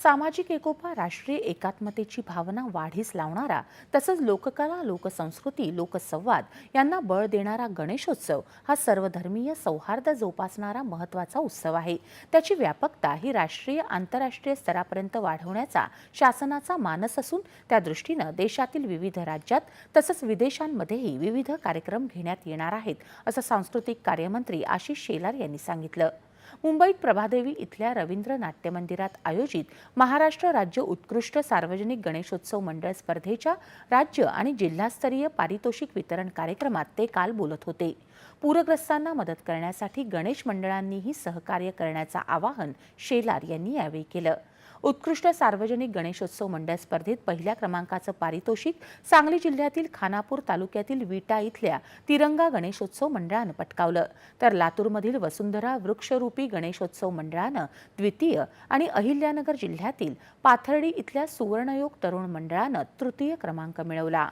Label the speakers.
Speaker 1: सामाजिक एकोपा राष्ट्रीय एकात्मतेची भावना वाढीस लावणारा तसंच लोककला लोकसंस्कृती लोकसंवाद यांना बळ देणारा गणेशोत्सव हा सर्वधर्मीय सौहार्द जोपासणारा महत्त्वाचा उत्सव आहे. त्याची व्यापकता ही राष्ट्रीय आंतरराष्ट्रीय स्तरापर्यंत वाढवण्याचा शासनाचा मानस असून त्या दृष्टीनं देशातील विविध राज्यात तसंच विदेशांमध्येही विविध कार्यक्रम घेण्यात येणार आहेत असं सांस्कृतिक कार्यमंत्री आशिष शेलार यांनी सांगितलं. मुंबईत प्रभादेवी इथल्या रवींद्र नाट्य मंदिरात आयोजित महाराष्ट्र राज्य उत्कृष्ट सार्वजनिक गणेशोत्सव मंडळ स्पर्धेच्या राज्य आणि जिल्हास्तरीय पारितोषिक वितरण कार्यक्रमात ते काल बोलत होते. पूरग्रस्तांना मदत करण्यासाठी गणेश मंडळांनीही सहकार्य करण्याचं आवाहन शेलार यांनी यावेळी केलं. उत्कृष्ट सार्वजनिक गणेशोत्सव मंडळ स्पर्धेत पहिल्या क्रमांकाचं पारितोषिक सांगली जिल्ह्यातील खानापूर तालुक्यातील विटा इथल्या तिरंगा गणेशोत्सव मंडळानं पटकावलं. तर लातूरमधील वसुंधरा वृक्षरूपी गणेशोत्सव मंडळानं द्वितीय आणि अहिल्यानगर जिल्ह्यातील पाथर्डी इथल्या सुवर्णयोग तरुण मंडळानं तृतीय क्रमांक मिळवला.